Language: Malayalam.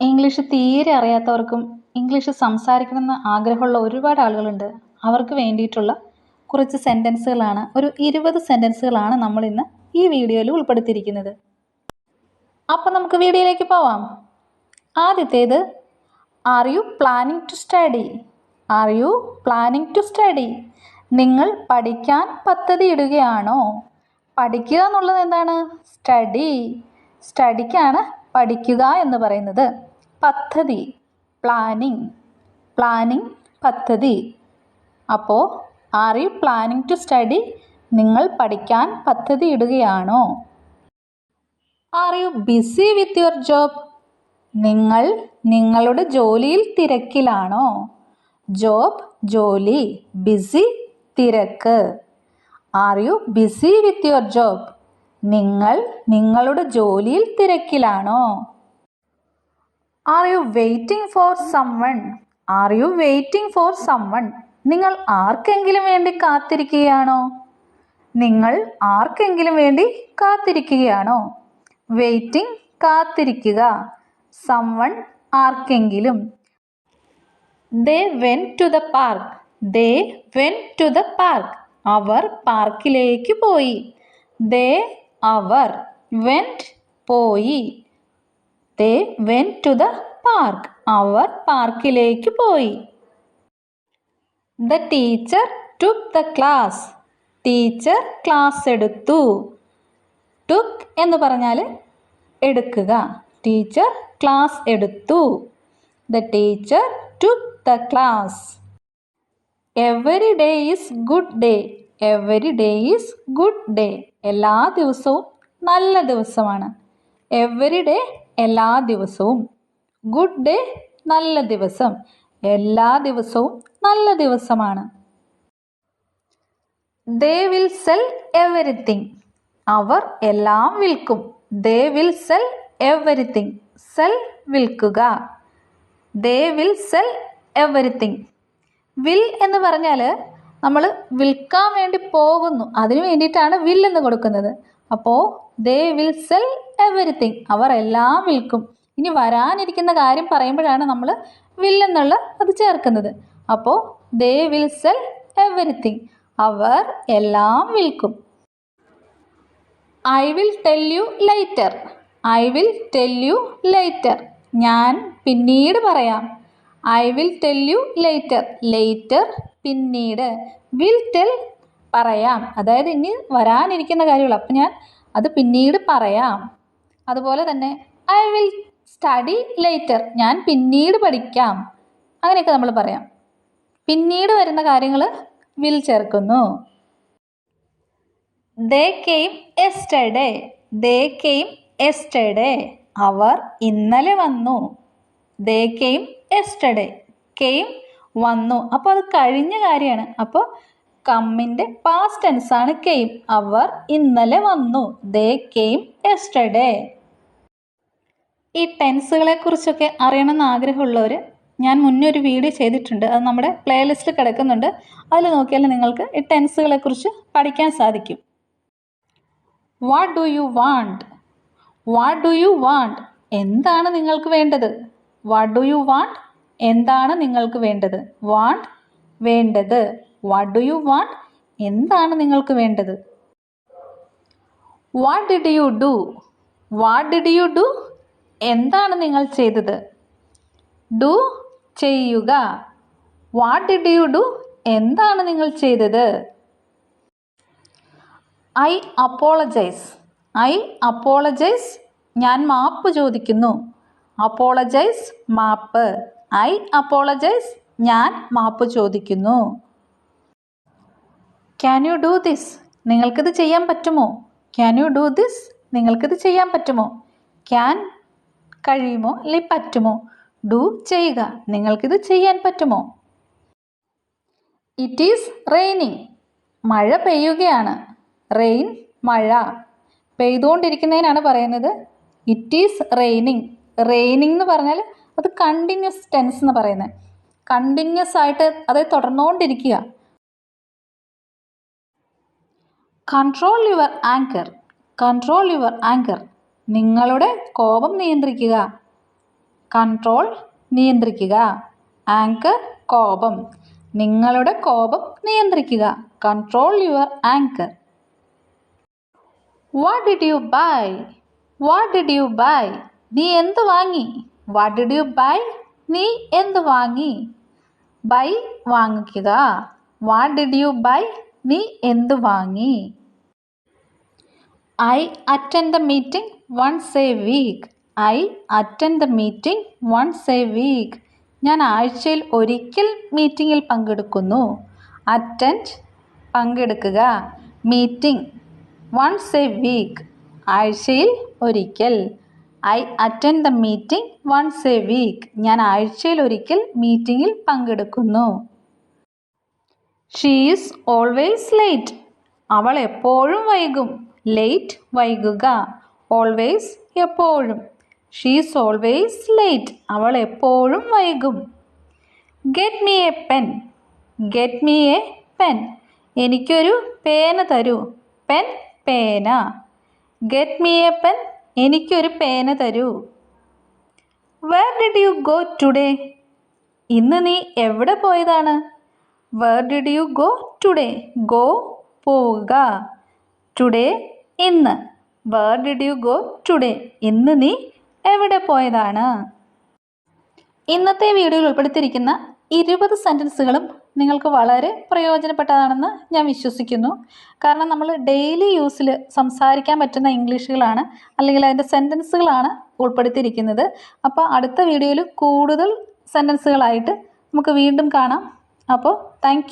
ഇംഗ്ലീഷ് തീരെ അറിയാത്തവർക്കും ഇംഗ്ലീഷ് സംസാരിക്കണമെന്ന് ആഗ്രഹമുള്ള ഒരുപാട് ആളുകളുണ്ട്. അവർക്ക് വേണ്ടിയിട്ടുള്ള കുറച്ച് സെന്റൻസുകളാണ് ഒരു ഇരുപത് സെന്റൻസുകളാണ് നമ്മൾ ഇന്ന് ഈ വീഡിയോയിൽ ഉൾപ്പെടുത്തിയിരിക്കുന്നത്. അപ്പം നമുക്ക് വീഡിയോയിലേക്ക് പോവാം. ആദ്യത്തേത് are you planning to study are you planning to study നിങ്ങൾ പഠിക്കാൻ പദ്ധതിയിടുകയാണോ? പഠിക്കുക എന്നുള്ളത് എന്താണ്? സ്റ്റഡി സ്റ്റഡിക്കാണ് പഠിക്കുക എന്ന് പറയുന്നത് പദ്ധതി പ്ലാനിങ് പ്ലാനിങ് പദ്ധതി. അപ്പോൾ are you planning to study നിങ്ങൾ പഠിക്കാൻ പദ്ധതി ഇടുകയാണോ? Are you busy with your job നിങ്ങൾ നിങ്ങളുടെ ജോലിയിൽ തിരക്കിലാണോ? ജോബ് ജോലി. ബിസി തിരക്ക്. Are you busy with your job നിങ്ങൾ നിങ്ങളുടെ ജോലിയിൽ തിരക്കിലാണോ? Are you waiting for someone are you waiting for someone നിങ്ങൾ ആർക്കെങ്കിലും വേണ്ടി കാത്തിരിക്കുകയാണോ? നിങ്ങൾ ആർക്കെങ്കിലും വേണ്ടി കാത്തിരിക്കുകയാണോ? വെയിറ്റിംഗ് കാത്തിരിക്കുക. സംവൺ ആർക്കെങ്കിലും. They went to the park they went to the park അവർ പാർക്കിലേക്ക് പോയി. ദേ അവർ വെന്റ് പോയി. They went to the park അവർ പാർക്കിലേക്ക് പോയി. The teacher took the class teacher class എടുത്തു. ടുക്ക് എന്ന് പറഞ്ഞാൽ എടുക്കുക. ടീച്ചർ ക്ലാസ് എടുത്തു. The teacher took the class every day is good day every day is good day എല്ലാ ദിവസവും നല്ല ദിവസമാണ്. എവറി ഡേ എല്ലാ ദിവസവും. ഗുഡ് ഡേ നല്ല ദിവസം. എല്ലാ ദിവസവും നല്ല ദിവസമാണ്. ദേ വിൽ സെൽ എവറിത്തിങ് അവർ എല്ലാം വിൽക്കും. They will sell everything sell വിൽക്കുക. They will sell everything will എന്ന് പറഞ്ഞാൽ നമ്മൾ വിൽക്കാൻ വേണ്ടി പോകുന്നു. അതിനു വേണ്ടിയിട്ടാണ് വില്ലെന്ന് കൊടുക്കുന്നത്. അപ്പോൾ ദേ വിൽ സെൽ എവറിത്തിങ് അവർ എല്ലാം വിൽക്കും. ഇനി വരാനിരിക്കുന്ന കാര്യം പറയുമ്പോഴാണ് നമ്മൾ വില്ലെന്നുള്ള അത് ചേർക്കുന്നത്. അപ്പോൾ ദേ വിൽ സെൽ എവറിത്തിങ് അവർ എല്ലാം വിൽക്കും. I will tell you later I will tell you later ഞാൻ പിന്നീട് പറയാം. I will tell you later later പിന്നീട് വിൽ ടെൽ പറയാം. അതായത് ഇനി വരാനിരിക്കുന്ന കാര്യങ്ങൾ. അപ്പം ഞാൻ അത് പിന്നീട് പറയാം. അതുപോലെ തന്നെ ഐ വിൽ സ്റ്റഡി ലേറ്റർ ഞാൻ പിന്നീട് പഠിക്കാം. അങ്ങനെയൊക്കെ നമ്മൾ പറയാം. പിന്നീട് വരുന്ന കാര്യങ്ങൾ വിൽ ചേർക്കുന്നു. They came yesterday they came yesterday അവർ ഇന്നലെ വന്നു. ദേ കെയിം എസ്റ്റഡേ കെയിം വന്നു. അപ്പോൾ അത് കഴിഞ്ഞ കാര്യമാണ്. അപ്പോൾ കമ്മിന്റെ പാസ്റ്റ് ടെൻസ് ആണ് കെയിം അവർ ഇന്നലെ വന്നു. ദേ കെയിം എസ്റ്റർഡേ ഈ ടെൻസുകളെ കുറിച്ചൊക്കെ അറിയണമെന്ന് ആഗ്രഹമുള്ളവർ ഞാൻ മുന്നേ ഒരു വീഡിയോ ചെയ്തിട്ടുണ്ട്. അത് നമ്മുടെ പ്ലേലിസ്റ്റിൽ കിടക്കുന്നുണ്ട്. അതിൽ നോക്കിയാൽ നിങ്ങൾക്ക് ഈ ടെൻസുകളെ കുറിച്ച് പഠിക്കാൻ സാധിക്കും. What do you want what do you want എന്താണ് നിങ്ങൾക്ക് വേണ്ടത്? വാട്ട് ഡു യു വാണ്ട് എന്താണ് നിങ്ങൾക്ക് വേണ്ടത്? വാണ്ട് വേണ്ടത്. വാട്ട് ഡു യു വാണ്ട് എന്താണ് നിങ്ങൾക്ക് വേണ്ടത്? What did you do what did you do എന്താണ് നിങ്ങൾ ചെയ്തത്? ഡു ചെയ്യുക. വാട്ട് ഡിഡ് യു ഡു എന്താണ് നിങ്ങൾ ചെയ്തത്? ഐ അപ്പോളജൈസ് ഐ അപ്പോളജൈസ് ഞാൻ മാപ്പ് ചോദിക്കുന്നു. Apologise map. I apologise. ഞാൻ മാപ്പ് ചോദിക്കുന്നു. ക്യാൻ യു ഡു ദിസ് നിങ്ങൾക്കിത് ചെയ്യാൻ പറ്റുമോ? ക്യാൻ യു ഡു ദിസ് നിങ്ങൾക്കിത് ചെയ്യാൻ പറ്റുമോ? ക്യാൻ കഴിയുമോ? അല്ലെ പറ്റുമോ? ഡു ചെയ്യുക. നിങ്ങൾക്കിത് ചെയ്യാൻ പറ്റുമോ? ഇറ്റ് ഈസ് റെയിനിങ് മഴ പെയ്യുകയാണ്. റെയിൻ മഴ. പെയ്തുകൊണ്ടിരിക്കുന്നതിനാണ് പറയുന്നത്. ഇറ്റ് ഈസ് റെയിനിങ് റെയിനിങ് എന്ന് പറഞ്ഞാൽ അത് കണ്ടിന്യൂസ് ടെൻസ് എന്ന് പറയുന്നത് കണ്ടിന്യൂസ് ആയിട്ട് അത് തുടർന്നുകൊണ്ടിരിക്കുക control your anger control your anger നിങ്ങളുടെ കോപം നിയന്ത്രിക്കുക. കൺട്രോൾ നിയന്ത്രിക്കുക. ആങ്കർ കോപം. നിങ്ങളുടെ കോപം നിയന്ത്രിക്കുക. Control your anger what did you buy what did you buy നീ എന്ത് വാങ്ങി? വാട്ട് ഡിഡ് യു ബൈ നീ എന്ത് വാങ്ങി? ബൈ വാങ്ങിക്കുക. വാട്ട് ഡിഡ് യു ബൈ നീ എന്ത് വാങ്ങി? I attend the meeting once a week I attend the meeting once a week ഞാൻ ആഴ്ചയിൽ ഒരിക്കൽ മീറ്റിങ്ങിൽ പങ്കെടുക്കുന്നു. അറ്റൻഡ് പങ്കെടുക്കുക. മീറ്റിംഗ് വൺസ് എ വീക്ക് ആഴ്ചയിൽ ഒരിക്കൽ. I attend the meeting once a week ഞാൻ ആഴ്ചയിൽ ഒരിക്കൽ മീറ്റിംഗിൽ പങ്കെടുക്കുന്നു. ഷീ ഈസ് ഓൾവേസ് ലേറ്റ് അവൾ എപ്പോഴും വൈകും. ലേറ്റ് വൈകുക. ഓൾവേസ് എപ്പോഴും. ഷീ ഈസ് ഓൾവേസ് ലേറ്റ് അവൾ എപ്പോഴും വൈകും. Get me a pen get me a pen എനിക്കൊരു പേന തരൂ. പെൻ പേന. ഗെറ്റ് മീ എ പെൻ എനിക്കൊരു പേന തരൂ. Where did you go today ഇന്ന് നീ എവിടെ പോയതാണ്? Where did you go today go പോവുക. ടുഡേ ഇന്ന്. Where did you go today ഇന്ന് നീ എവിടെ പോയതാണ്? ഇന്നത്തെ വീഡിയോയിൽ ഉൾപ്പെടുത്തിയിരിക്കുന്ന ഇരുപത് സെന്റൻസുകളും നിങ്ങൾക്ക് വളരെ പ്രയോജനപ്പെട്ടതാണെന്ന് ഞാൻ വിശ്വസിക്കുന്നു. കാരണം നമ്മൾ ഡെയിലി യൂസിൽ സംസാരിക്കാൻ പറ്റുന്ന ഇംഗ്ലീഷുകളാണ് അല്ലെങ്കിൽ അതിന്റെ സെന്റൻസുകളാണ് ഉൾപ്പെടുത്തിയിരിക്കുന്നത്. അപ്പോൾ അടുത്ത വീഡിയോയിൽ കൂടുതൽ സെന്റൻസുകളായിട്ട് നമുക്ക് വീണ്ടും കാണാം. അപ്പോൾ താങ്ക്